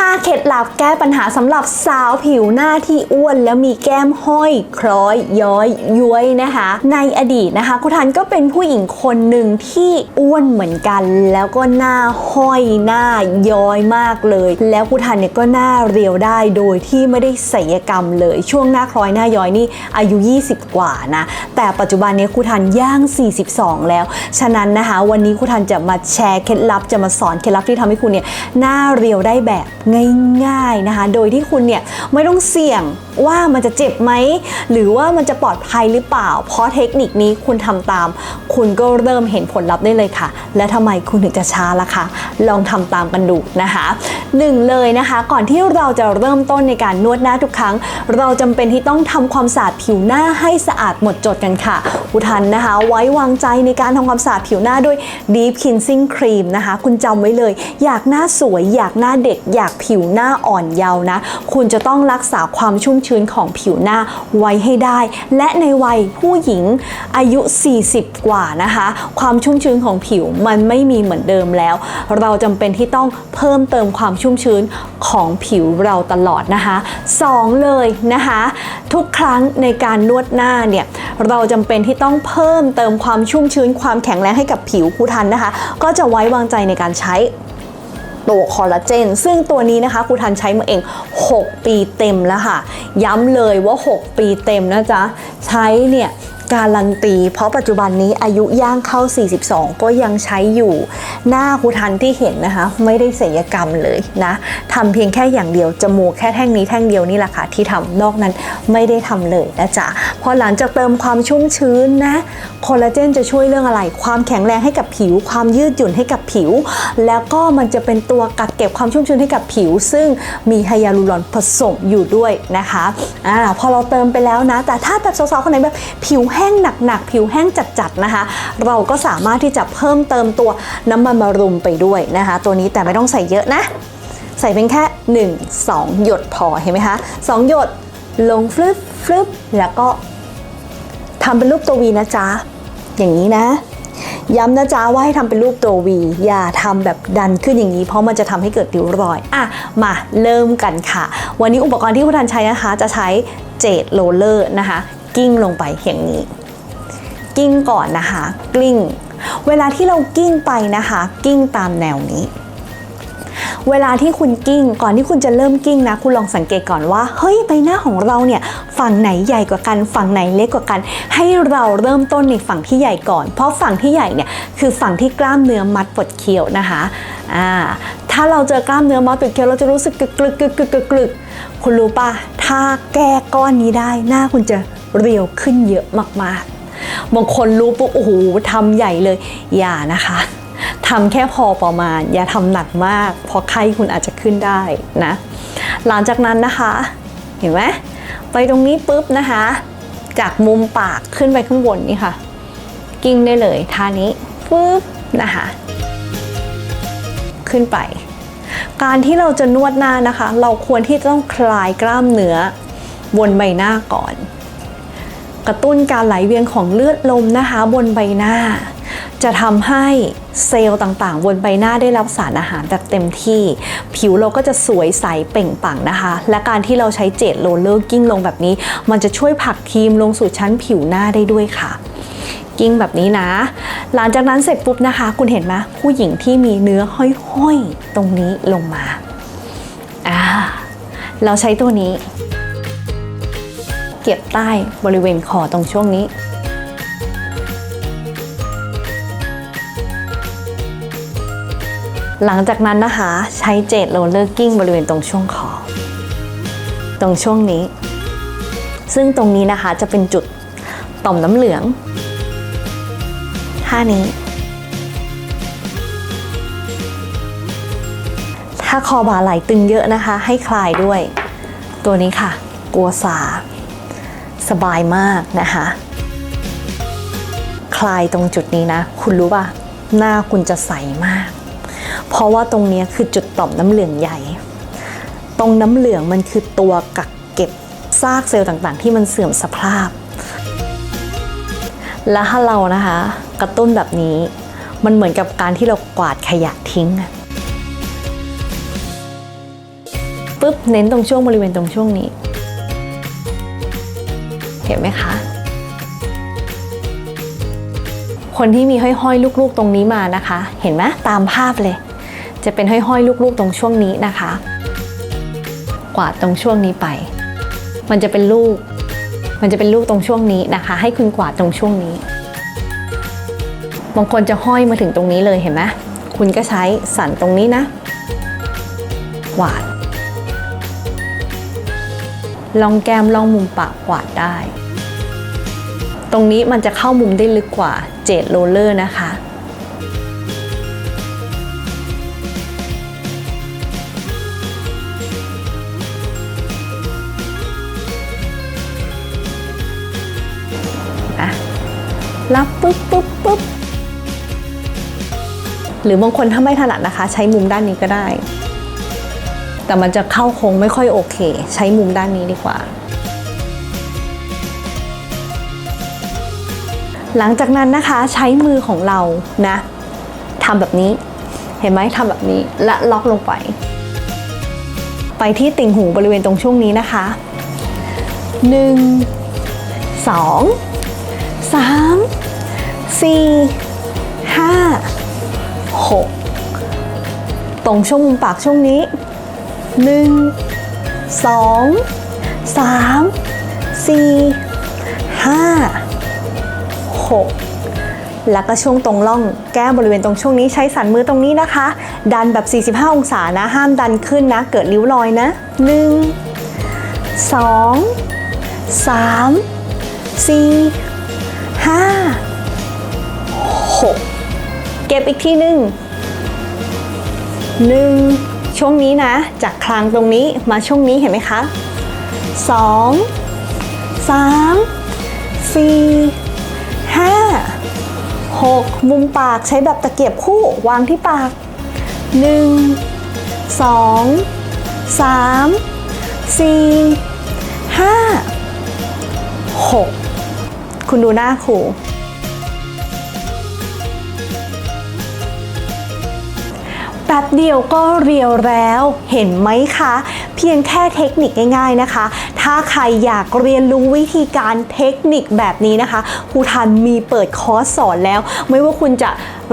5 เคล็ดลับแก้ปัญหาสำหรับสาวผิวหน้าที่อ้วน แล้วมีแก้มห้อยคล้อยย้อยย้วยนะคะ ในอดีตนะคะคุณทันก็เป็นผู้หญิงคนหนึ่งที่อ้วนเหมือนกัน แล้วก็หน้าห้อยหน้าย้อยมากเลย แล้วคุณทันเนี่ยก็หน้าเรียวได้โดยที่ไม่ได้ศัลยกรรมเลย ช่วงหน้าคล้อยหน้าย้อยนี่อายุ 20 กว่านะแต่ปัจจุบันนี้คุณทันย่าง 42 แล้ว ฉะนั้นนะคะ วันนี้คุณทันจะมาแชร์เคล็ดลับจะมาสอนเคล็ดลับที่ทำให้คุณเนี่ยหน้าเรียวได้แบบง่ายๆนะคะ โดยที่คุณเนี่ยไม่ต้องเสี่ยงว่ามันจะเจ็บไหม หรือว่ามันจะปลอดภัยหรือเปล่า เพราะเทคนิคนี้คุณทำตาม คุณก็เริ่มเห็นผลลัพธ์ได้เลยค่ะ และทำไมคุณถึงจะช้าล่ะคะ ลองทำตามกันดูนะคะหนึ่งเลยนะคะ ก่อนที่เราจะเริ่มต้นในการนวดหน้าทุกครั้ง เราจำเป็นที่ต้องทำความสะอาดผิวหน้าให้สะอาดหมดจดกันค่ะ อุทันนะคะ ไว้วางใจในการทำความสะอาดผิวหน้าด้วย Deep Cleansing Cream นะคะ คุณจำไว้เลย อยากหน้าสวย อยากหน้าเด็ก อยากผิวหน้าอ่อนเยาว์นะ คุณจะต้องรักษาความชุ่มชื้นของผิวหน้าไว้ให้ได้ และในวัยผู้หญิงอายุ 40 กว่านะคะ ความชุ่มชื้นของผิวมันไม่มีเหมือนเดิมแล้ว เราจำเป็นที่ต้องเพิ่มเติมความชุ่มชื้นของผิวเราตลอดนะคะสองเลยนะคะ ทุกครั้งในการนวดหน้าเนี่ยเราจำเป็นที่ต้องเพิ่มเติมความชุ่มชื้นความแข็งแรงให้กับผิวผู้ทันนะคะ ก็จะไว้วางใจในการใช้ ตัวคอลลาเจน ซึ่งตัวนี้นะคะครูทันใช้มาเอง 6 ปีเต็มแล้วค่ะ ย้ำเลยว่า 6 ปีเต็มนะจ๊ะ ใช้เนี่ยการันตี เพราะปัจจุบันนี้อายุย่างเข้า 42 ก็ยังใช้อยู่ หน้าครูทันที่เห็นนะคะ ไม่ได้ศัลยกรรมเลยนะทำเพียงแค่อย่างเดียว จมูกแค่แท่งนี้แท่งเดียวนี่แหละค่ะ ที่ทำนอกนั้นไม่ได้ทำเลยนะจ๊ะพอหลังจากเติมความชุ่มชื้นนะ คอลลาเจนจะช่วยเรื่องอะไร ความแข็งแรงให้กับผิว ความยืดหยุ่นให้กับ ผิว แล้วก็มันจะเป็นตัวกักเก็บความชุ่มชื้นให้กับผิว ซึ่งมีไฮยาลูรอนผสมอยู่ด้วยนะคะอ่าพอเราเติมไปแล้วนะ แต่ถ้าแบบสาวๆคนไหนแบบผิวแห้งหนักๆ ผิวแห้งจัดๆนะคะ เราก็สามารถที่จะเพิ่มเติมตัวน้ำมันมารุมไปด้วยนะคะ ตัวนี้แต่ไม่ต้องใส่เยอะนะ ใส่เป็นแค่ 1 2 หยดพอเห็นไหมคะ2หยดลงฟลึบฟลึบแล้วก็ทำเป็นรูปตัววีนะจ๊ะอย่างนี้นะ ย้ำนะจ๊ะว่าให้ทำเป็นรูปตัววีอย่าทำแบบดันขึ้นอย่างนี้ เพราะมันจะทำให้เกิดริ้วรอย อะ มาเริ่มกันค่ะ วันนี้อุปกรณ์ที่คุณทันใช้นะคะ จะใช้เจดโรลเลอร์นะคะ กิ้งลงไปอย่างนี้ กิ้งก่อนนะคะ กลิ้ง เวลาที่เรากิ้งไปนะคะ กิ้งตามแนวนี้ เวลาที่คุณกิ้ง ก่อนที่คุณจะเริ่มกิ้งนะ คุณลองสังเกตก่อนว่า เฮ้ย ใบหน้าของเราเนี่ย ฝั่งไหนใหญ่กว่ากัน ฝั่งไหนเล็กกว่ากัน ให้เราเริ่มต้นในฝั่งที่ใหญ่ก่อน เพราะฝั่งที่ใหญ่เนี่ย คือฝั่งที่กล้ามเนื้อมัดปดเคี้ยวนะคะ อ่า ถ้าเราเจอกล้ามเนื้อมัดปดเคี้ยวเราจะรู้สึกกรึกกึกกึกกึกกึกกึกคุณรู้ปะถ้าแก้ก้อนนี้ได้ หน้าคุณจะเรียวขึ้นเยอะมากๆ บางคนรู้ปุ๊บ โอ้โหทำใหญ่เลย อย่านะคะ ทำแค่พอประมาณ อย่าทำหนักมาก เพราะไข้คุณอาจจะขึ้นได้นะ หลังจากนั้นนะคะ เห็นไหมไปตรงนี้ปุ๊บนะคะ จากมุมปากขึ้นไปข้างบนนี่ค่ะ กิ้งได้เลยท่านี้ปุ๊บนะคะขึ้นไป การที่เราจะนวดหน้านะคะ เราควรที่จะต้องคลายกล้ามเนื้อบนใบหน้าก่อน กระตุ้นการไหลเวียนของเลือดลมนะคะ บนใบหน้า จะทำให้เซลล์ต่างๆบนใบหน้าได้รับสารอาหารแบบเต็มที่ ผิวเราก็จะสวยใสเปล่งปลั่งนะคะ และการที่เราใช้เจดโรลเลอร์กิ้งลงแบบนี้ มันจะช่วยผลักครีมลงสู่ชั้นผิวหน้าได้ด้วยค่ะกิ้งแบบนี้นะ หลังจากนั้นเสร็จปุ๊บนะคะ คุณเห็นไหมผู้หญิงที่มีเนื้อห้อยๆ ตรงนี้ลงมาอ่าเราใช้ตัวนี้ เก็บใต้บริเวณคอตรงช่วงนี้ หลังจากนั้นนะคะใช้เจดโรลเลอร์กิ้งบริเวณตรงช่วงคอ ตรงช่วงนี้ ซึ่งตรงนี้นะคะจะเป็นจุดต่อมน้ำเหลืองท่านี้ ถ้าคอบ่าไหลตึงเยอะนะคะ ให้คลายด้วย ตัวนี้ค่ะ กัวซาสบายมากนะคะ คลายตรงจุดนี้นะ คุณรู้ป่ะ หน้าคุณจะใสมาก เพราะว่าตรงนี้คือจุดต่อมน้ำเหลืองใหญ่ ตรงน้ำเหลืองมันคือตัวกักเก็บซากเซลล์ต่างๆ ที่มันเสื่อมสภาพ และถ้าเรานะคะ กระตุ้นแบบนี้ มันเหมือนกับการที่เรากวาดขยะทิ้งปุ๊บเน้นตรงช่วงบริเวณตรงช่วงนี้ เห็นไหมคะ คนที่มีห้อยๆ ลูกๆตรงนี้มานะคะ เห็นไหมตามภาพเลย จะเป็นห้อยๆ ลูกๆ ตรงช่วงนี้นะคะ กวาดตรงช่วงนี้ไป มันจะเป็นลูก มันจะเป็นลูกตรงช่วงนี้นะคะ ให้คุณกวาดตรงช่วงนี้ บางคนจะห้อยมาถึงตรงนี้เลยเห็นไหมคุณก็ใช้สันตรงนี้นะ กวาดลองแก้มลองมุมปากกวาดได้ ตรงนี้มันจะเข้ามุมได้ลึกกว่าเจดโรลเลอร์นะคะนะรับปุ๊บปุ๊บปุ๊บหรือบางคนถ้าไม่ถนัดนะคะ ใช้มุมด้านนี้ก็ได้ แต่มันจะเข้าโค้งไม่ค่อยโอเค ใช้มุมด้านนี้ดีกว่า หลังจากนั้นนะคะใช้มือของเรานะทำแบบนี้เห็นไหมทำแบบนี้และล็อกลงไป ไปที่ติ่งหูบริเวณตรงช่วงนี้นะคะ 1 2 3 4 5 6ตรงช่วงมุมปากช่วงนี้ 1 2 3 4 5 6 แล้วก็ช่วงตรงร่องแก้บริเวณตรงช่วงนี้ใช้สันมือตรงนี้นะคะ ดันแบบ 45 องศานะ ห้ามดันขึ้นนะ เกิดริ้วรอยนะ 1 2 3 4 5 6 เก็บอีกทีหนึ่งหนึ่งช่วงนี้นะ จากคลางตรงนี้มาช่วงนี้เห็นไหมคะสองสามสี่ ห้าหกมุมปากใช้แบบตะเกียบคู่วางที่ปากหนึ่งสองสามสี่ห้าหกคุณดูหน้าครู แป๊บเดียวก็เรียวแล้วเห็นไหมคะ เพียงแค่เทคนิคง่ายๆนะคะ ถ้าใครอยากเรียนรู้วิธีการเทคนิคแบบนี้นะคะครูทันมีเปิดคอร์สสอนแล้ว ไม่ว่าคุณจะ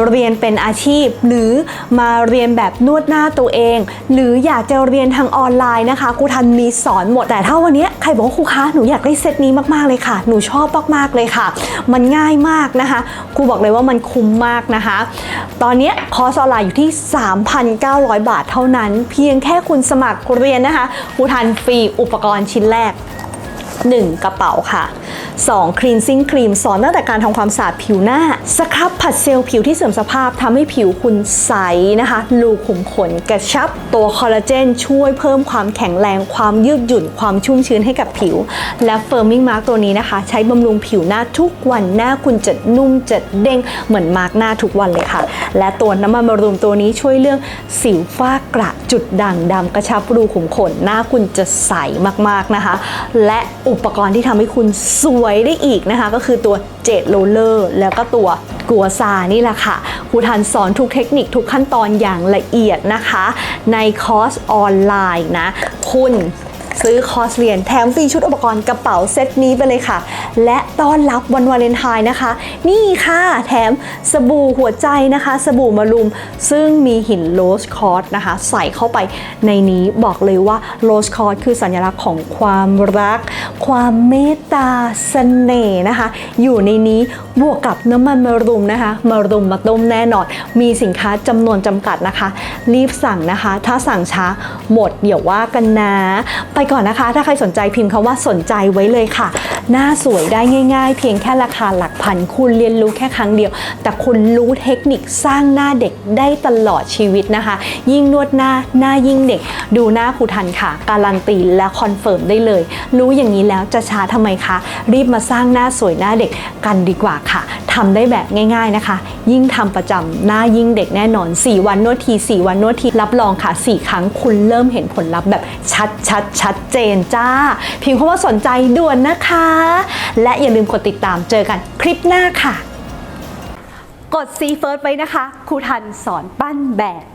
เรียนเป็นอาชีพ หรือมาเรียนแบบนวดหน้าตัวเอง หรืออยากจะเรียนทางออนไลน์นะคะครูทันมีสอนหมด แต่ถ้าวันนี้ใครบอกว่าครูคะหนูอยากได้เซตนี้มากๆเลยค่ะ หนูชอบมากๆเลยค่ะ มันง่ายมากนะคะครูบอกเลยว่ามันคุ้มมากนะคะ ตอนนี้คอร์สออนไลน์อยู่ที่ 3,900 บาทเท่านั้น เพียงแค่คุณสมัครเรียนนะคะครูทันฟรีอุปกรณ์ชิ้นแรก 1. กระเป๋าค่ะ 2. cleansing cream สอนตั้งแต่การทำความสะอาดผิวหน้า สครับผัดเซลล์ผิวที่เสื่อมสภาพทำให้ผิวคุณใสนะคะรูขุมขนกระชับ ตัวคอลลาเจนช่วยเพิ่มความแข็งแรงความยืดหยุ่นความชุ่มชื้นให้กับผิว และ firming mask ตัวนี้นะคะ ใช้บำรุงผิวหน้าทุกวันหน้าคุณจะนุ่มจะเด้งเหมือนมาร์กหน้าทุกวันเลยค่ะ และตัวน้ำมันบำรุงตัวนี้ช่วยเรื่องสิวฝ้ากระจุดด่างดำกระชับรูขุมขนหน้าคุณจะใสมากๆนะคะ และอุปกรณ์ที่ทำให้คุณสวยได้อีกนะคะ ก็คือตัวเจดโรลเลอร์แล้วก็ตัวกัวซานี่แหละค่ะครูทันสอนทุกเทคนิคทุกขั้นตอนอย่างละเอียดนะคะ ในคอร์สออนไลน์นะ คุณ ซื้อคอร์สเรียนแถมฟรีชุดอุปกรณ์กระเป๋าเซตนี้ไปเลยค่ะ และต้อนรับวันวาเลนไทน์นะคะ นี่ค่ะ แถมสบู่หัวใจนะคะ สบู่มารุม ซึ่งมีหินโรสคอร์สนะคะ ใส่เข้าไปในนี้บอกเลยว่าโรสคอร์สคือสัญลักษณ์ของความรัก ความเมตตาเสน่ห์นะคะ อยู่ในนี้บวกกับน้ำมันมารุมนะคะมารุมมาต้มแน่นอน มีสินค้าจำนวนจำกัดนะคะ รีบสั่งนะคะ ถ้าสั่งช้าหมดเดี๋ยวว่ากันนะ ไปก่อนนะคะ ถ้าใครสนใจพิมพ์คำว่าสนใจไว้เลยค่ะ หน้าสวยได้ง่ายๆ เพียงแค่ราคาหลักพัน คุณเรียนรู้แค่ครั้งเดียว แต่คุณรู้เทคนิคสร้างหน้าเด็กได้ตลอดชีวิตนะคะ ยิ่งนวดหน้าหน้ายิ่งเด็ก ดูหน้าครูทันค่ะ การันตีและคอนเฟิร์มได้เลย รู้อย่างนี้แล้วจะช้าทำไมคะรีบมาสร้างหน้าสวยหน้าเด็กกันดีกว่าค่ะทำได้แบบง่ายๆนะคะ ยิ่งทำประจำหน้ายิ่งเด็กแน่นอน 4 วันนวดที 4 วันนวดทีรับรองค่ะ 4 ครั้งคุณเริ่มเห็นผลลัพธ์แบบชัดชัดชัดเจนจ้า พิมพ์คำว่าสนใจด่วนนะคะ และอย่าลืมกดติดตามเจอกันคลิปหน้าค่ะ กดซีเฟิร์สไปนะคะครูทันสอนปั้นแบบ